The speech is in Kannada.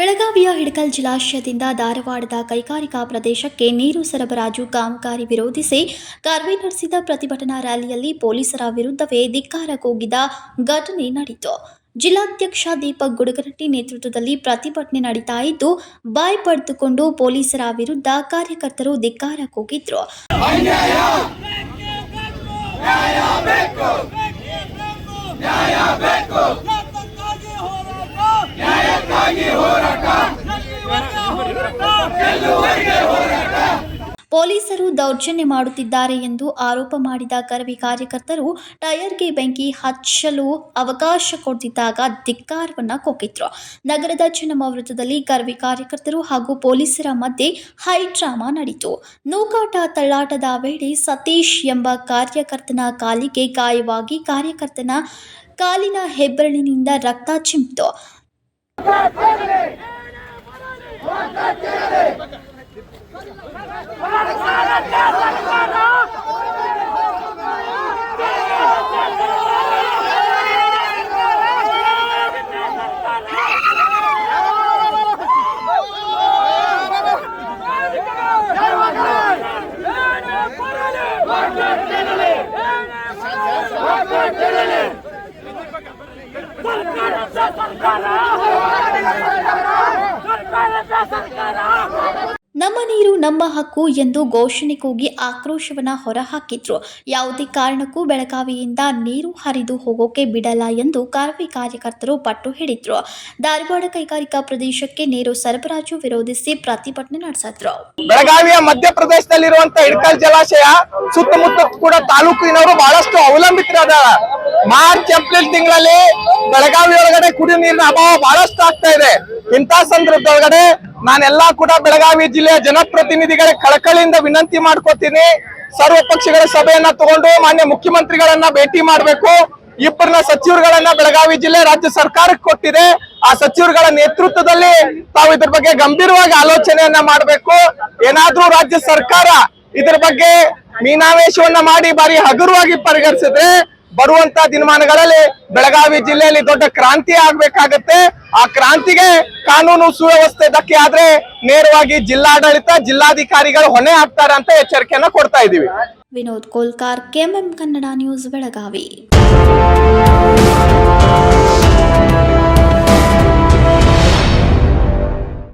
ಬೆಳಗಾವಿಯ ಹಿಡಕಲ್ ಜಲಾಶಯದಿಂದ ಧಾರವಾಡದ ಕೈಗಾರಿಕಾ ಪ್ರದೇಶಕ್ಕೆ ನೀರು ಸರಬರಾಜು ಕಾಮಗಾರಿ ವಿರೋಧಿಸಿ ಕಾರ್ವೆ ನಡೆಸಿದ ಪ್ರತಿಭಟನಾ ರ್ಯಾಲಿಯಲ್ಲಿ ಪೊಲೀಸರ ವಿರುದ್ಧವೇ ಧಿಕ್ಕಾರ ಕೂಗಿದ ಘಟನೆ ನಡೆಯಿತು. ಜಿಲ್ಲಾಧ್ಯಕ್ಷ ದೀಪಕ್ ಗುಡಗರಟ್ಟಿ ನೇತೃತ್ವದಲ್ಲಿ ಪ್ರತಿಭಟನೆ ನಡೀತಾ ಇದ್ದು, ಬಾಯ್ ಪಡೆದುಕೊಂಡು ಪೊಲೀಸರ ವಿರುದ್ಧ ಕಾರ್ಯಕರ್ತರು ಧಿಕ್ಕಾರ ಕೂಗಿದ್ರು. ನ್ಯಾಯ ಹೋರಾಟ ಪೊಲೀಸರು ದೌರ್ಜನ್ಯ ಮಾಡುತ್ತಿದ್ದಾರೆ ಎಂದು ಆರೋಪ ಮಾಡಿದ ಕರವಿ ಕಾರ್ಯಕರ್ತರು ಟೈರ್ಗೆ ಬೆಂಕಿ ಹಚ್ಚಲು ಅವಕಾಶ ಕೊಡ್ತಿದ್ದಾಗ ಧಿಕ್ಕಾರವನ್ನು ಕೊಕ್ಕಿದ್ರು. ನಗರದ ಚೆನ್ನಮ್ಮ ವೃತ್ತದಲ್ಲಿ ಕರವಿ ಕಾರ್ಯಕರ್ತರು ಹಾಗೂ ಪೊಲೀಸರ ಮಧ್ಯೆ ಹೈ ಡ್ರಾಮಾ ನಡೆಯಿತು ನೂಕಾಟ ತಳ್ಳಾಟದ ವೇಳೆ ಸತೀಶ್ ಎಂಬ ಕಾರ್ಯಕರ್ತನ ಕಾಲಿಗೆ ಗಾಯವಾಗಿ ಕಾರ್ಯಕರ್ತನ ಕಾಲಿನ ಹೆಬ್ಬರಳಿನಿಂದ ರಕ್ತ ಚಿಮ್ಮಿತು. सरकार सरकार ನಮ್ಮ ನೀರು ನಮ್ಮ ಹಕ್ಕು ಎಂದು ಘೋಷಣೆ ಕೂಗಿ ಆಕ್ರೋಶವನ್ನ ಹೊರಹಾಕಿದ್ರು. ಯಾವುದೇ ಕಾರಣಕ್ಕೂ ಬೆಳಗಾವಿಯಿಂದ ನೀರು ಹರಿದು ಹೋಗೋಕೆ ಬಿಡಲ್ಲ ಎಂದು ಕಾರ್ವಿ ಕಾರ್ಯಕರ್ತರು ಪಟ್ಟು ಹಿಡಿದ್ರು. ಧಾರವಾಡ ಕೈಗಾರಿಕಾ ಪ್ರದೇಶಕ್ಕೆ ನೀರು ಸರಬರಾಜು ವಿರೋಧಿಸಿ ಪ್ರತಿಭಟನೆ ನಡೆಸಿದ್ರು. ಬೆಳಗಾವಿಯ ಮಧ್ಯಪ್ರದೇಶದಲ್ಲಿರುವಂತಹ ಇಡ್ಕಲ್ ಜಲಾಶಯ ಸುತ್ತಮುತ್ತ ಕೂಡ ತಾಲೂಕಿನವರು ಬಹಳಷ್ಟು ಅವಲಂಬಿತರಾದ ಮಾರ್ಚ್, ಏಪ್ರಿಲ್ ತಿಂಗಳಲ್ಲಿ ಬೆಳಗಾವಿ ಒಳಗಡೆ ಕುಡಿಯುವ ನೀರಿನ ಅಭಾವ ಬಹಳಷ್ಟು ಆಗ್ತಾ ಇದೆ. ಇಂತಹ ಸಂದರ್ಭದೊಳಗಡೆ ನಾನೆಲ್ಲಾ ಕೂಡ ಬೆಳಗಾವಿ ಜಿಲ್ಲೆಯ ಜನಪ್ರತಿನಿಧಿಗಳ ಕಳಕಳಿಯಿಂದ ವಿನಂತಿ ಮಾಡ್ಕೋತೀನಿ. ಸರ್ವ ಪಕ್ಷಗಳ ಸಭೆಯನ್ನ ತಗೊಂಡು ಮಾನ್ಯ ಮುಖ್ಯಮಂತ್ರಿಗಳನ್ನ ಭೇಟಿ ಮಾಡಬೇಕು. ಇಬ್ಬರನ್ನ ಸಚಿವರುಗಳನ್ನ ಬೆಳಗಾವಿ ಜಿಲ್ಲೆ ರಾಜ್ಯ ಸರ್ಕಾರಕ್ಕೆ ಕೊಟ್ಟಿದೆ. ಆ ಸಚಿವರುಗಳ ನೇತೃತ್ವದಲ್ಲಿ ತಾವು ಇದ್ರ ಬಗ್ಗೆ ಗಂಭೀರವಾಗಿ ಆಲೋಚನೆಯನ್ನ ಮಾಡಬೇಕು. ಏನಾದ್ರೂ ರಾಜ್ಯ ಸರ್ಕಾರ ಇದ್ರ ಬಗ್ಗೆ ಮೀನಾವೇಶವನ್ನ ಮಾಡಿ ಬಾರಿ ಹಗುರವಾಗಿ ಪರಿಗಣಿಸಿದ್ರೆ ಬರುವಂತ ದಿನಮಾನಗಳಲ್ಲಿ ಬೆಳಗಾವಿ ಜಿಲ್ಲೆಯಲ್ಲಿ ದೊಡ್ಡ ಕ್ರಾಂತಿ ಆಗ್ಬೇಕಾಗತ್ತೆ. ಆ ಕ್ರಾಂತಿಗೆ ಕಾನೂನು ಸುವ್ಯವಸ್ಥೆ ಧಕ್ಕೆ ಆದ್ರೆ ನೇರವಾಗಿ ಜಿಲ್ಲಾಡಳಿತ, ಜಿಲ್ಲಾಧಿಕಾರಿಗಳು ಹೊಣೆ ಆಗ್ತಾರೆ ಅಂತ ಎಚ್ಚರಿಕೆಯನ್ನ ಕೊಡ್ತಾ ಇದೀವಿ ವಿನೋದ್ ಕೋಲ್ಕಾರ್, ಕೆಎಂಎಂ ಕನ್ನಡ ನ್ಯೂಸ್, ಬೆಳಗಾವಿ.